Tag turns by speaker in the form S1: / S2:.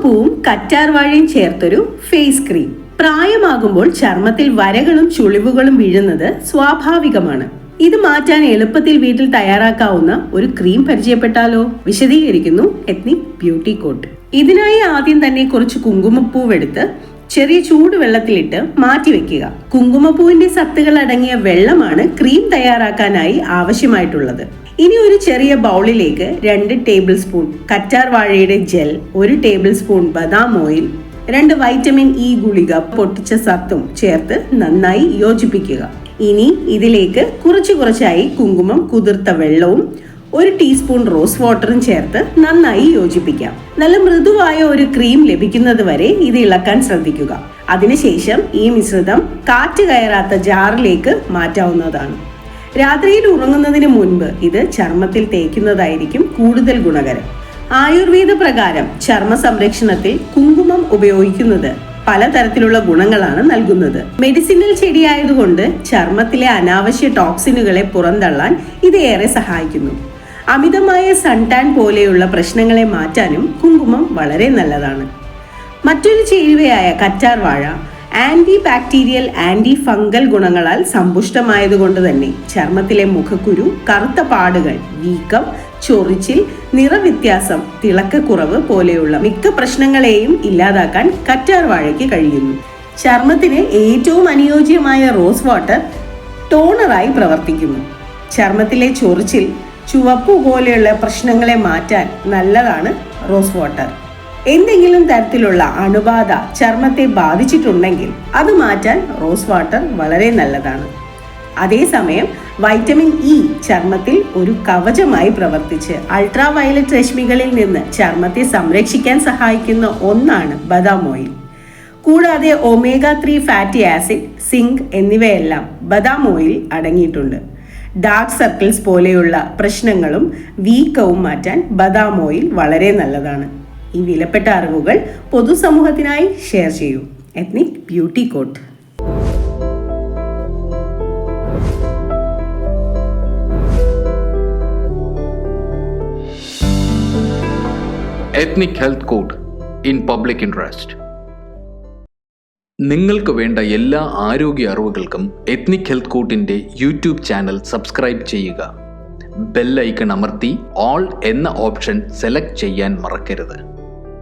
S1: കുങ്കുമപ്പൂവും കറ്റാർവാഴയും ചേർത്തൊരു face cream. പ്രായമാകുമ്പോൾ ചർമ്മത്തിൽ വരകളും ചുളിവുകളും വീഴുന്നത് സ്വാഭാവികമാണ്. ഇത് മാറ്റാൻ എളുപ്പത്തിൽ വീട്ടിൽ തയ്യാറാക്കാവുന്ന ഒരു ക്രീം പരിചയപ്പെട്ടാലോ? വിശദീകരിക്കുന്നു എത്നിക് ബ്യൂട്ടി കോട്ട്. ഇതിനായി ആദ്യം തന്നെ കുറച്ച് കുങ്കുമപ്പൂവെടുത്ത് ചെറിയ ചൂടുവെള്ളത്തിലിട്ട് മാറ്റി വെക്കുക. കുങ്കുമപ്പൂവിന്റെ സത്തുകൾ അടങ്ങിയ വെള്ളമാണ് ക്രീം തയ്യാറാക്കാനായി ആവശ്യമായിട്ടുള്ളത്. ഇനി ഒരു ചെറിയ ബൗളിലേക്ക് രണ്ട് ടേബിൾ സ്പൂൺ കറ്റാർ വാഴയുടെ ജെൽ ഒരു ടേബിൾ സ്പൂൺ ബദാം ഓയിൽ രണ്ട് വൈറ്റമിൻ ഇ ഗുളിക പൊട്ടിച്ച സത്തും ചേർത്ത് നന്നായി യോജിപ്പിക്കുക. ഇനി ഇതിലേക്ക് കുറച്ച് കുറച്ചായി കുങ്കുമം കുതിർത്ത വെള്ളവും ഒരു ടീസ്പൂൺ റോസ് വാട്ടറും ചേർത്ത് നന്നായി യോജിപ്പിക്കാം. നല്ല മൃദുവായ ഒരു ക്രീം ലഭിക്കുന്നത് വരെ ഇത് ഇളക്കാൻ ശ്രദ്ധിക്കുക. അതിനുശേഷം ഈ മിശ്രിതം കാറ്റ് കയറാത്ത ജാറിലേക്ക് മാറ്റാവുന്നതാണ്. രാത്രിയിൽ ഉറങ്ങുന്നതിന് മുൻപ് ഇത് ചർമ്മത്തിൽ തേക്കുന്നതായിരിക്കും കൂടുതൽ ഗുണകരം. ആയുർവേദ പ്രകാരം ചർമ്മ സംരക്ഷണത്തിൽ കുങ്കുമം ഉപയോഗിക്കുന്നത് പലതരത്തിലുള്ള ഗുണങ്ങളാണ് നൽകുന്നത്. മെഡിസിനൽ ചെടിയായതുകൊണ്ട് ചർമ്മത്തിലെ അനാവശ്യ ടോക്സിനുകളെ പുറന്തള്ളാൻ ഇത് ഏറെ സഹായിക്കുന്നു. അമിതമായ സൺടാൻ പോലെയുള്ള പ്രശ്നങ്ങളെ മാറ്റാനും കുങ്കുമം വളരെ നല്ലതാണ്. മറ്റൊരു ചേരുവയായ കറ്റാർ ആന്റി ബാക്ടീരിയൽ ആന്റി ഫംഗൽ ഗുണങ്ങളാൽ സമ്പുഷ്ടമായതുകൊണ്ട് തന്നെ ചർമ്മത്തിലെ മുഖക്കുരു കറുത്ത പാടുകൾ വീക്കം ചൊറിച്ചിൽ നിറവ്യത്യാസം തിളക്കക്കുറവ് പോലെയുള്ള മിക്ക പ്രശ്നങ്ങളെയും ഇല്ലാതാക്കാൻ കറ്റാർ വാഴയ്ക്ക് കഴിയുന്നു. ചർമ്മത്തിന് ഏറ്റവും അനുയോജ്യമായ റോസ് വാട്ടർ ടോണറായി പ്രവർത്തിക്കുന്നു. ചർമ്മത്തിലെ ചൊറിച്ചിൽ ചുവപ്പ് പോലെയുള്ള പ്രശ്നങ്ങളെ മാറ്റാൻ നല്ലതാണ് റോസ് വാട്ടർ. എന്തെങ്കിലും തരത്തിലുള്ള അണുബാധ ചർമ്മത്തെ ബാധിച്ചിട്ടുണ്ടെങ്കിൽ അത് മാറ്റാൻ റോസ് വാട്ടർ വളരെ നല്ലതാണ്. അതേസമയം വൈറ്റമിൻ ഇ ചർമ്മത്തിൽ ഒരു കവചമായി പ്രവർത്തിച്ച് അൾട്രാ വയലറ്റ് രശ്മികളിൽ നിന്ന് ചർമ്മത്തെ സംരക്ഷിക്കാൻ സഹായിക്കുന്ന ഒന്നാണ് ബദാം ഓയിൽ. കൂടാതെ omega three fatty acid zinc എന്നിവയെല്ലാം ബദാം ഓയിൽ അടങ്ങിയിട്ടുണ്ട്. ഡാർക്ക് സർക്കിൾസ് പോലെയുള്ള പ്രശ്നങ്ങളും വീക്കവും മാറ്റാൻ ബദാം ഓയിൽ വളരെ നല്ലതാണ്. ഈ വിലപ്പെട്ട അറിവുകൾ പൊതുസമൂഹത്തിനായി ഷെയർ ചെയ്യൂ. Ethnic beauty court
S2: ethnic health court in public interest നിങ്ങൾക്ക് വേണ്ട എല്ലാ ആരോഗ്യ അറിവുകൾക്കും എത്നിക് ഹെൽത്ത് കോട്ടിന്റെ യൂട്യൂബ് ചാനൽ സബ്സ്ക്രൈബ് ചെയ്യുക. ബെൽ ഐക്കൺ അമർത്തി ഓൾ എന്ന ഓപ്ഷൻ സെലക്ട് ചെയ്യാൻ മറക്കരുത്.